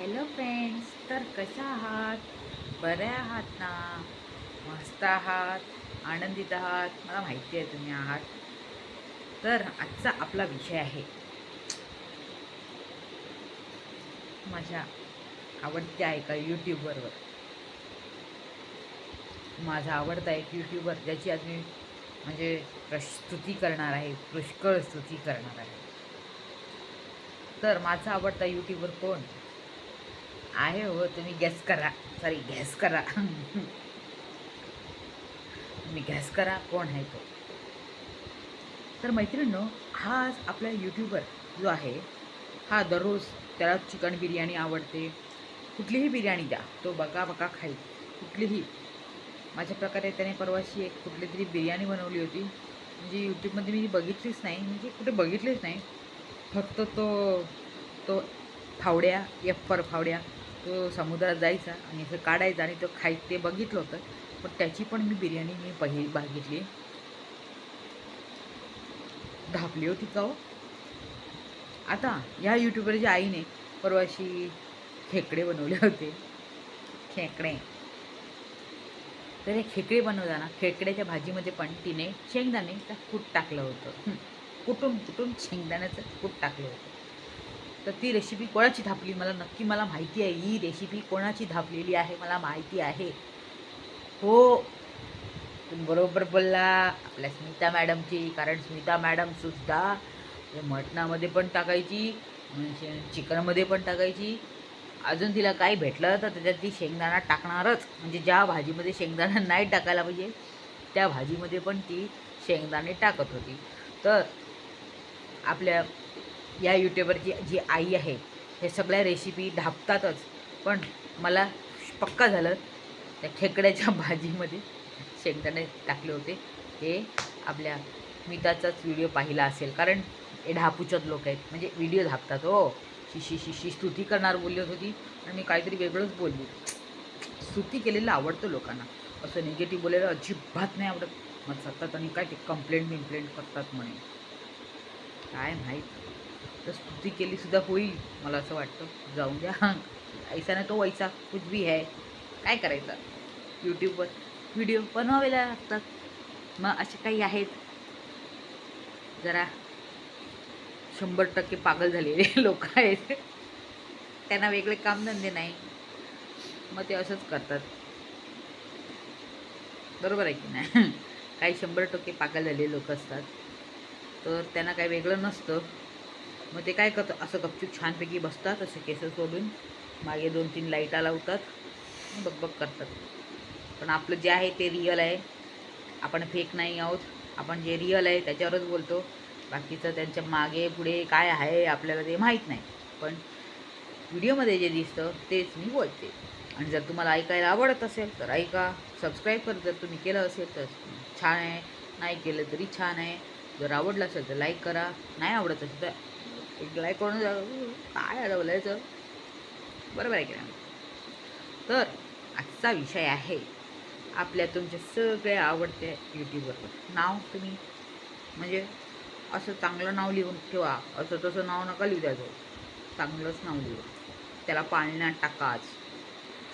Hello friends तर कशा आहात? बऱ्या आहात ना? मस्त आहात? आनंदित आहात? मला माहिती आहे तुम्ही आहात. तर आजचा आपला विषय आहे. माझ्या आवडत्या आहे का यूट्यूबवरवर माझा आवडता एक यूट्यूबर ज्याची आज मी म्हणजे प्रस्तुती करणार आहे पुष्कळ स्तुती करणार आहे. तर माझा आवडता यूट्यूबर कोण? आहे हो तुम्ही गॅस करा. सॉरी गॅस करा. तुम्ही गॅस करा कोण आहे तो. तर मैत्रिणींनो हा आज आपला यूट्यूबर जो आहे हा दररोज त्याला चिकन बिर्याणी आवडते. कुठलीही बिर्याणी द्या तो बघा बघा खाईल. कुठलीही. माझ्या प्रकारे त्याने परवाशी एक कुठली तरी बिर्याणी बनवली होती. म्हणजे यूट्यूबमध्ये मी बघितलीच नाही म्हणजे कुठे बघितलीच नाही. फक्त तो तो फावड्या एप्पर फावड्या. तो समुद्रात जायचा आणि असं काढायचा आणि तो खाय ते बघितलं होतं. पण त्याची पण मी बिर्याणी मी पहिली बघितली धापली होती का हो? आता ह्या यूट्यूबरच्या आईने परवाशी खेकडे बनवले होते. खेकडे. तर हे खेकडे बनवताना खेकड्याच्या भाजीमध्ये पण तिने शेंगदाणे कूट टाकलं होतं. कुटून कुटून शेंगदाण्याचं कूट टाकलं होतं. तर ती रेसिपी कोणाची धापली मला नक्की मला माहिती आहे. ही रेसिपी कोणाची धापलेली आहे? मला माहिती आहे. हो. तुम्ही बरोबर बोलला. आपल्या स्मिता मॅडमची कारण स्मिता मॅडमसुद्धा मटणामध्ये पण टाकायची चिकनमध्ये पण टाकायची. अजून तिला काही भेटलं तर त्याच्यात ती शेंगदाणा टाकणारच. म्हणजे ज्या भाजीमध्ये शेंगदाणा नाही टाकायला पाहिजे त्या भाजीमध्ये पण ती शेंगदाणे टाकत होती. तर आपल्या या यूट्यूबरची जी आई आहे हे सगळ्या रेसिपी ढापतातच. पण मला पक्का झालं त्या खेकड्याच्या भाजीमध्ये शेंगदाणे टाकले होते. हे आपल्या मिताचाच व्हिडिओ पाहिला असेल. कारण हे ढापूच्यात लोक आहेत. म्हणजे व्हिडिओ धापतात हो. शिशी शिशी स्तुती करणार बोलली होती आणि मी काहीतरी वेगळंच बोलली. स्तुती केलेलं आवडतं लोकांना. असं निगेटिव्ह बोलायला अजिबात नाही आवडत. मग सतत आणि काय ते कंप्लेंट बिम्प्लेंट करतात म्हणे. काय माहीत? तर स्तुती केलीसुद्धा होईल मला असं वाटतं. जाऊन द्या. ऐसा ना तो वैसा कुछ भी है. काय करायचं? यूट्यूबवर व्हिडिओ बनवावे लागतात. मग असे काही आहेत. जरा शंभर टक्के पागल झालेले लोक आहेत. त्यांना वेगळे कामधंदे नाही. मग ते असंच करतात. बरोबर आहे की नाही? काही शंभर टक्के पागल झालेले लोक असतात. तर त्यांना काही वेगळं नसतं. मग ते काय करतात असं गपचूप छानपैकी बसतात असं केस सोडून. मागे दोन तीन लाईटा लावतात. बकबक करतात. पण आपलं जे आहे ते रिअल आहे. आपण फेक नाही आहोत. आपण जे रिअल आहे त्याच्यावरच बोलतो. बाकीचं त्यांच्या मागे पुढे काय आहे आपल्याला ते माहीत नाही. पण व्हिडिओमध्ये जे दिसतं तेच मी बोलते. आणि जर तुम्हाला ऐकायला आवडत असेल तर ऐका. सबस्क्राईब कर जर तुम्ही केलं असेल तर छान आहे. नाही केलं तरी छान आहे. जर आवडलं असेल तर लाईक करा. नाही आवडत असेल तर एकलाय कोण काय अडवलायचं बरोबर आहे की नाही? तर आजचा विषय आहे आपल्या तुमच्या सगळ्या आवडत्या यूट्यूबवर नाव तुम्ही? म्हणजे असं चांगलं नाव लिहून ठेवा. असं तसं नाव नका लिहू द्यायचं चांगलंच नाव लिहू. त्याला पाळण्यात टाकाच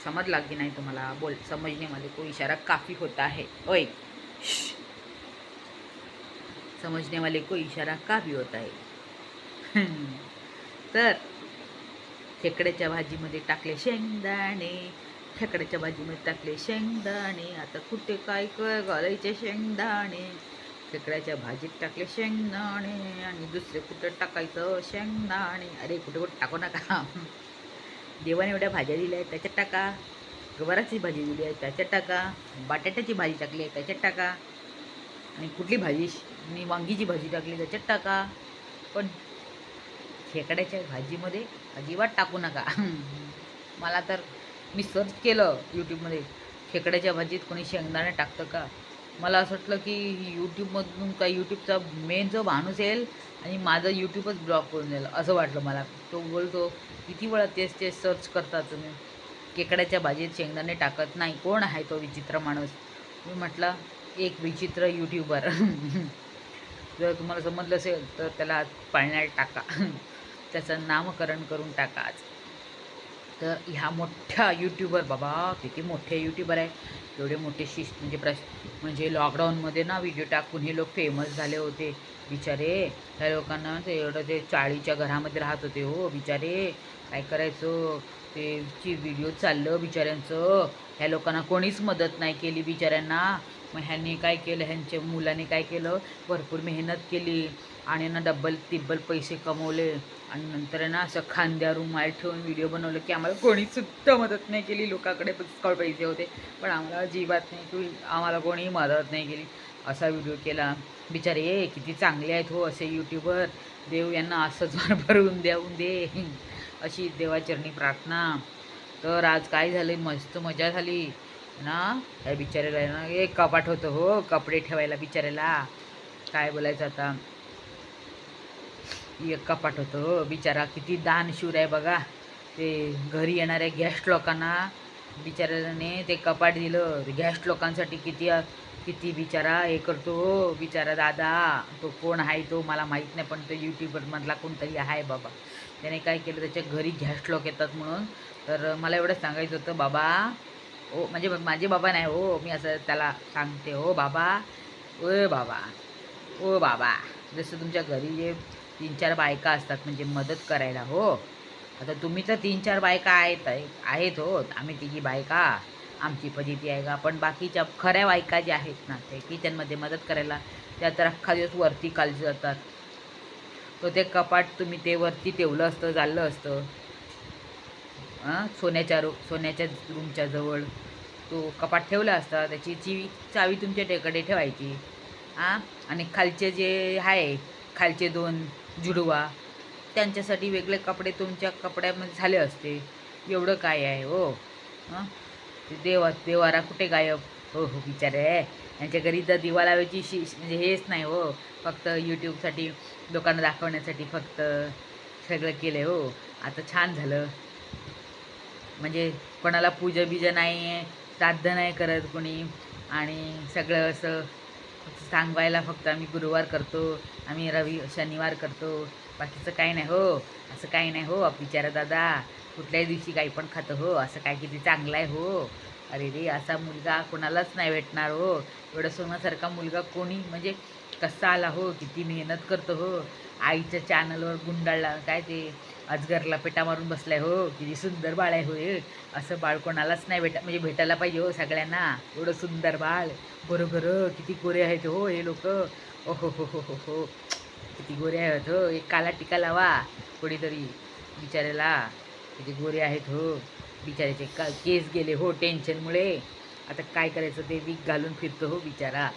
समजला की नाही तुम्हाला? बोल समजण्यामध्ये तो इशारा काफी होता है ओय समजण्यामध्ये को इशारा काफी होता है तर खेकड्याच्या भाजीमध्ये टाकले शेंगदाणे खेकड्याच्या भाजीमध्ये टाकले शेंगदाणे. आता कुठे काय काय घालायचे शेंगदाणे? खेकड्याच्या भाजीत टाकले शेंगदाणे आणि दुसरे कुठं टाकायचं? शेंगदाणे. अरे कुठे कुठं टाकू नका. देवाने एवढ्या भाज्या दिल्या आहेत त्याच्यात टाका. गवाराची भाजी दिली आहे त्याच्यात टाका. बटाट्याची भाजी टाकली आहे त्याच्यात टाका. आणि कुठली भाजी? आणि वांगीची भाजी टाकली त्याच्यात टाका. पण खेकड्याच्या भाजीमध्ये अजिबात टाकू नका. मला तर मी सर्च केलं यूट्यूबमध्ये खेकड्याच्या भाजीत कोणी शेंगदाणे टाकतं का? मला असं वाटलं की यूट्यूबमधून काय यूट्यूबचा मेन जो माणूस येईल आणि माझं यूट्यूबच ब्लॉक करून देईल असं वाटलं मला. तो बोलतो किती वेळा तेच तेच सर्च करता तुम्ही? खेकड्याच्या भाजीत शेंगदाणे टाकत नाही. कोण आहे तो विचित्र माणूस? मी म्हटलं एक विचित्र यूट्यूबर जर तुम्हाला समजलं असेल तर त्याला पाळण्यात टाका. त्याचं नामकरण करून टाका आज. तर ह्या मोठ्या यूट्यूबर बाबा किती मोठे यूट्यूबर आहे. एवढे मोठे शिस्त म्हणजे प्रश म्हणजे लॉकडाऊनमध्ये ना व्हिडिओ टाकून हे लोक फेमस झाले होते. बिचारे त्या लोकांना ते एवढं ते चाळीच्या घरामध्ये राहत होते हो बिचारे. काय करायचं? ते ची व्हिडिओ चाललं बिचाऱ्यांचं. ह्या लोकांना कोणीच मदत नाही केली बिचाऱ्यांना. मग ह्यांनी काय केलं? ह्यांच्या मुलाने काय केलं? भरपूर मेहनत केली. आणि ना डब्बल तिब्बल पैसे कमवले. आणि नंतर आहे ना असं खांद्यावर रुमाल ठेवून व्हिडिओ बनवलं की आम्हाला कोणीसुद्धा मदत नाही केली. लोकांकडे पुष्कळ पैसे होते. पण आम्हाला अजिबात नाही की आम्हाला कोणीही मदत नाही केली. असा व्हिडिओ केला. बिचारे ए किती चांगले आहेत हो असे यूट्यूबर देव यांना असंच भरभरून देऊन दे. अशी देवाचरणी प्रार्थना. तर आज काय झालं? मस्त मजा झाली. ना त्या बिचाऱ्याला ना एक कपाट होतं हो कपडे ठेवायला बिचाऱ्याला. काय बोलायचं आता? एक कपाट होतं हो. बिचारा किती दानशूर आहे बघा. ते घरी येणाऱ्या गेस्ट लोकांना बिचाऱ्याने ते कपाट दिलं. गेस्ट लोकांसाठी किती किती बिचारा हे करतो हो. बिचारा दादा तो कोण आहे तो मला माहीत नाही पण तो यूट्यूबरमधला कोणतरी आहे बाबा. त्याने काय केलं त्याच्या घरी गेस्ट लोक येतात म्हणून. तर मला एवढं सांगायचं होतं बाबा. ओ म्हणजे माझे बाबा नाही हो. मी असं त्याला सांगते हो बाबा. ओ बाबा. ओ बाबा. जसं तुमच्या घरी जे तीन चार बायका असतात म्हणजे मदत करायला हो. आता तुम्ही तर तीन चार बायका आहेत आहेत हो. आम्ही तिघी बायका. आमची फजिती आहे का पण बाकीच्या खऱ्या बायका ज्या आहेत ना ते किचनमध्ये मदत करायला त्या तर अख्खा दिवस वरती खाली जातात. तो ते कपाट तुम्ही ते वरती ठेवलं असतं झालं असतं. हां सोन्याच्या रू सोन्याच्या रूमच्या जवळ. तो कपाट ठेवला असता त्याची चिवी चावी तुमच्या टेकडे ठेवायची. हां आणि खालचे जे आहे खालचे दोन जुडवा. त्यांच्यासाठी वेगळे कपडे तुमच्या कपड्यामध्ये झाले असते. एवढं काय आहे हो? हां? ते देवा देवारा कुठे गायब? हो हो बिचारे. यांच्या घरी तर दिवा लावायची शि म्हणजे हेच नाही हो. फक्त यूट्यूबसाठी लोकांना दाखवण्यासाठी फक्त सगळं केलं हो. आता छान झालं. म्हणजे कोणाला पूजा बिजा नाही आहे श्राद्ध नाही करत कोणी. आणि सगळं असं सांगवायला फक्त आम्ही गुरुवार करतो आम्ही रवि शनिवार करतो. बाकीचं काही नाही हो. असं काही नाही हो बिचारा दादा. कुठल्याही दिवशी काही पण खातं हो. असं काय किती चांगलं आहे हो. अरे रे असा मुलगा कोणालाच नाही भेटणार हो. एवढं सोन्यासारखा मुलगा कोणी म्हणजे कसा आला हो. किती मेहनत करतो हो. आईच्या चॅनलवर गुंडाळला काय ते. अजगरला पेटा मारून बसलाय हो. किती सुंदर बाळ आहे होय. असं बाळ कोणालाच नाही भेटा म्हणजे भेटायला पाहिजे हो सगळ्यांना. एवढं सुंदर बाळ. बरोबर हो. किती गोरे आहेत हो हे लोक. ओ हो हो हो हो हो. किती गोरे आहेत हो. एक काला टिका लावा कोणीतरी बिचाऱ्याला. किती गोरे आहेत हो. बिचाऱ्याचे का केस गेले हो टेन्शनमुळे. आता काय करायचं ते वीक घालून फिरतो हो बिचारा.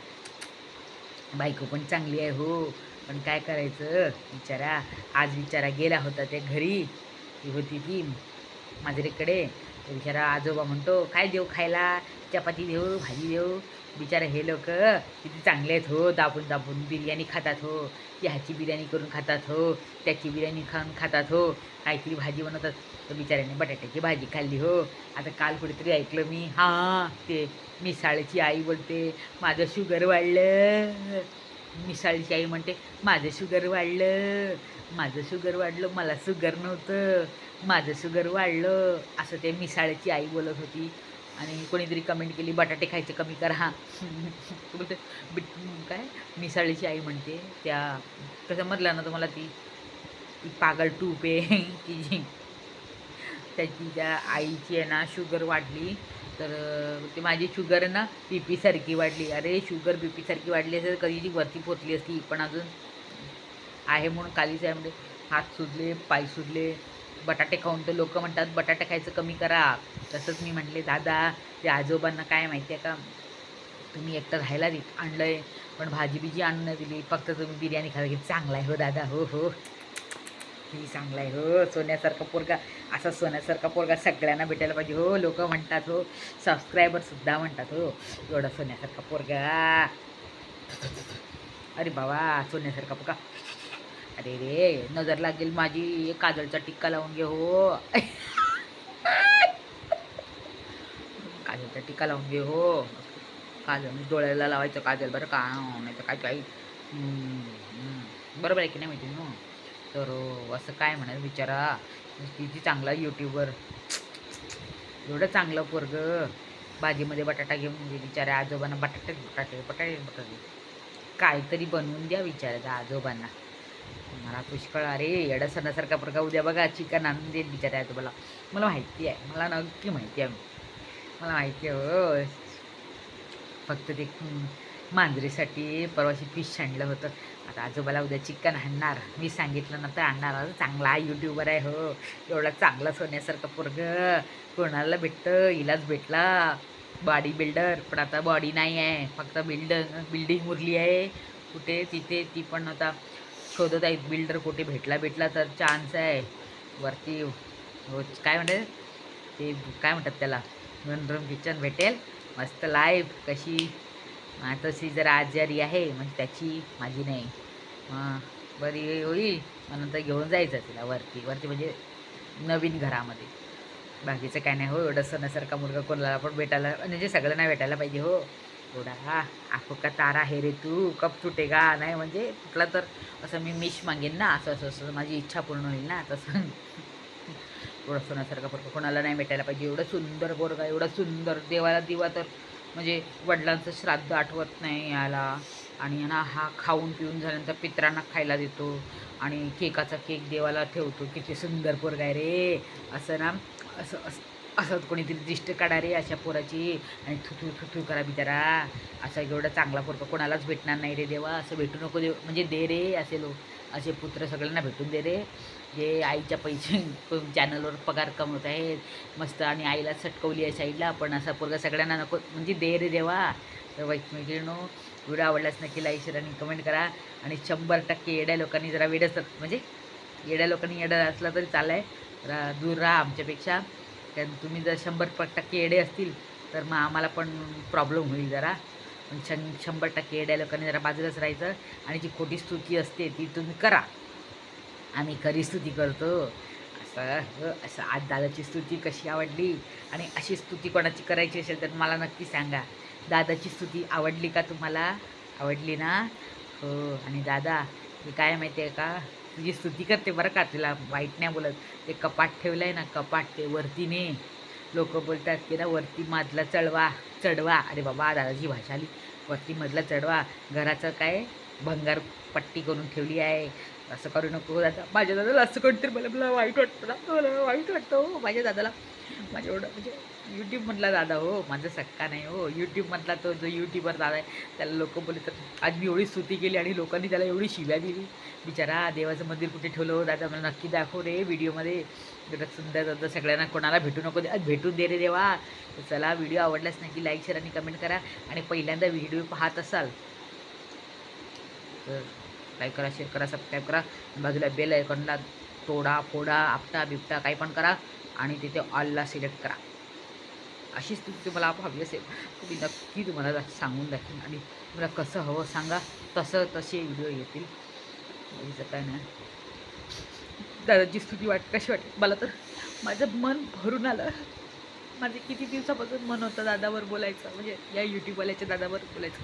बायको पण चांगली आहे हो. पण काय करायचं? बिचारा आज बिचारा गेला होता त्या घरी. ती होती ती माजरीकडे. बिचारा आजोबा म्हणतो काय देऊ खायला? चपाती देऊ भाजी देऊ? बिचारा हे लोक किती चांगले आहेत हो. दाबून दाबून बिर्याणी खातात हो. ह्याची बिर्याणी करून खातात हो. त्याची बिर्याणी खाऊन खातात हो. काहीतरी भाजी बनवतात. तर बिचाऱ्याने बटाट्याची भाजी खाल्ली हो. आता काल कुठेतरी ऐकलं मी. हां ते मिसाळची आई बोलते माझं शुगर वाढलं. मिसाळीची आई म्हणते माझं शुगर वाढलं माझं शुगर वाढलं मला शुगर नव्हतं माझं शुगर वाढलं असं ते मिसाळीची आई बोलत होती. आणि कोणीतरी कमेंट केली बटाटे खायचे कमी करा. बोलते बिट काय? मिसाळीची आई म्हणते त्या कसं म्हटलं ना तुम्हाला ती ती पागल टूप आहे ती जी त्याची त्या आईची आहे ना शुगर वाढली तर ते माझी शुगर ना बी पीसारखी वाढली. अरे शुगर बी पीसारखी वाढली असेल कधी ती वरती पोचली असती पण अजून आहे म्हणून कालीच आहे म्हणजे. हात सुजले पाय सुजले बटाटे खाऊन तर लोक म्हणतात बटाटे खायचं कमी करा. तसंच मी म्हटले दादा ते आजोबांना काय माहिती आहे का? तुम्ही एकटं राहायला देत आणलं आहे पण भाजी बिजी आणून नाही दिली फक्त तुम्ही बिर्याणी खावी चांगला आहे हो दादा हो हो. ही चांगला आहे हो. सोन्यासारखा पोरगा असा सोन्यासारखा पोरगा सगळ्यांना भेटायला पाहिजे हो. लोक म्हणतात हो. सबस्क्रायबरसुद्धा म्हणतात हो. एवढा सोन्यासारखा पोरगा. अरे बाबा सोन्यासारखा पोरगा. अरे रे नजर लागेल माझी. काजलचा टिक्का लावून घे हो. काजलचा टिक्का लावून घे हो. काजल डोळ्याला लावायचं काजल बरं का? नाही तर काय? काही बरोबर आहे की नाही माहिती ना तर असं काय म्हणाल विचारा किती चांगला यूट्यूबर एवढं चांगलं पोरग. भाजीमध्ये बटाटा घेऊन म्हणजे आजोबांना बटाटे बटाटे बटाटे बटाटे. काहीतरी बनवून द्या विचारायचं आजोबांना. मला पुष्कळ अरे येडं सणासारखा प्रकार उद्या बघा चिकन आणून देईल बिचारे आजोबाला. मला माहिती आहे मला नक्की माहिती आहे. मला माहिती आहे फक्त ते मांजरीसाठी परवाशी फिश आणलं होतं. आता आजोबाला उद्या चिकन आणणार. मी सांगितलं ना तर आणणार. अरे चांगला यूट्यूबर आहे हो. एवढा चांगला सोन्यासारखं पोरग. कोणाला भेटतं? हिलाच भेटला. बॉडी बिल्डर पण आता बॉडी नाही आहे. फक्त बिल्डर बिल्डिंग उरली आहे. कुठे? तिथे. ती पण आता शोधत आहेत. बिल्डर कुठे भेटला भेटला तर चान्स आहे. वरती हो काय म्हणतात ते काय म्हणतात त्याला? वन रूम किचन भेटेल. मस्त लाईफ कशी? तशी जरा आजारी आहे म्हणजे त्याची माझी नाही. बरी होईल मग नंतर घेऊन जायचं तिला वरती. वरती म्हणजे नवीन घरामध्ये. बाकीचं काय नाही हो एवढं सणासारखा मुलगा कोणाला पण भेटायला म्हणजे सगळ्यांना भेटायला पाहिजे हो. एवढा हा आखो का तारा आहे रे तू कप तुटेगा नाही म्हणजे कुठला तर असं मी मिश मागेन ना असं असं असं माझी इच्छा पूर्ण होईल ना तसं. एवढं सोन्यासारखा पोरगा कोणाला नाही भेटायला पाहिजे एवढं सुंदर पोरगा एवढं सुंदर देवाला दिवा तर म्हणजे वडिलांचं श्राद्ध आठवत नाही याला. आणि ना हा खाऊन पिऊन झाल्यानंतर पित्रांना खायला देतो. आणि केकाचा केक देवाला ठेवतो. किती सुंदर पोरगाय रे. असं ना असं असं असं कोणीतरी दिष्ट काढा रे अशा पोराची. आणि थुथू थुथू करा बिचारा. असा एवढा चांगला पोरगा कोणालाच भेटणार नाही रे देवा. असं भेटू नको देव. म्हणजे दे रे असे लोक. असे पुत्र सगळ्यांना भेटून दे रे. जे आईच्या पैसे चॅनलवर पगार कमवत आहेत. मस्त आणि आईला सटकवली आहे साईडला. पण असा पोरगा सगळ्यांना नको. म्हणजे दे रे देवा. तर मैत्रिणीनो व्हिडिओ आवडल्यास नक्की लाईक शेअर आणि कमेंट करा. आणि शंभर टक्के येड्या लोकांनी जरा वेड असतात म्हणजे येड्या लोकांनी येडं असला तरी चाललं आहे दूर राहा आमच्यापेक्षा. कारण तुम्ही जर शंभर टक्के येडे असतील तर मग आम्हाला पण प्रॉब्लेम होईल जरा. पण शं शंभर टक्के येड्या लोकांनी जरा बाजूलाच राहायचं आणि जी खोटी स्तुती असते ती तुम्ही करा. आम्ही खरी स्तुती करतो. असं हो, असं आज दादाची स्तुती कशी आवडली आणि अशी स्तुती कोणाची करायची असेल तर मला नक्की सांगा. दादाची स्तुती आवडली का तुम्हाला? आवडली ना? हो. आणि दादा मी काय माहिती आहे का? तुझी स्तुती करते बरं का तिला. वाईट नाही बोलत. ते कपाट ठेवलं आहे ना कपाट ते वरतीने. लोक बोलतात की ना वरती मधला चढवा चढवा. अरे बाबा दादाची भाषा आली. वरती मधला चढवा. घराचं काय? भंगार पट्टी करून ठेवली आहे. असं करू नको. दादा माझ्या दादाला असं कोणतरी मला मला वाईट वाटतं ना. मला वाईट वाटतं हो. माझ्या दादाला. माझ्या एवढं म्हणजे यूट्यूबमधला दादा हो माझा सक्का नाही हो. यूट्यूबमधला तो जो यूट्यूबर दादा आहे त्याला लोक बोलतात आज मी एवढी स्तुती केली आणि लोकांनी त्याला एवढी शिव्या दिली. बिचारा देवाचं मंदिर कुठे ठेवलं हो दादा? मला नक्की दाखव रे व्हिडिओमध्ये एवढं सुंदर दादा सगळ्यांना कोणाला भेटू नको दे. भेटून दे रे देवा. चला व्हिडिओ आवडलाच नक्की लाईक शेअर आणि कमेंट करा आणि पहिल्यांदा व्हिडिओ पाहत असाल तर लाईक करा शेअर करा सबस्क्राईब करा. बाजूला बेल आयकॉनला तोडा फोडा आपटा बिपटा काही पण करा. आणि तिथे ऑलला सिलेक्ट करा. अशीच तुमची तुम्हाला हवी असेल तर मी नक्की तुम्हाला सांगून दाखवेन. आणि मला कसं हवं सांगा तसं तसे व्हिडिओ येतील. काय नाही. दादाची स्तुती वाट कशी वाटते मला तर माझं मन भरून आलं. माझे किती दिवसापासून मन होतं दादावर बोलायचं. म्हणजे या यूट्यूबवाल्याच्या दादावर बोलायचं.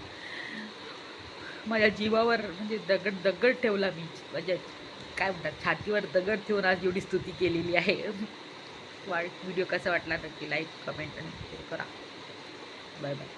माझ्या जीवावर म्हणजे दगड दगड ठेवला मी. म्हणजे काय म्हणतात? छातीवर दगड ठेवून आज एवढी स्तुती केलेली आहे. वाट व्हिडिओ कसा वाटला नक्की लाईक कमेंट आणि शेअर करा. Bye bye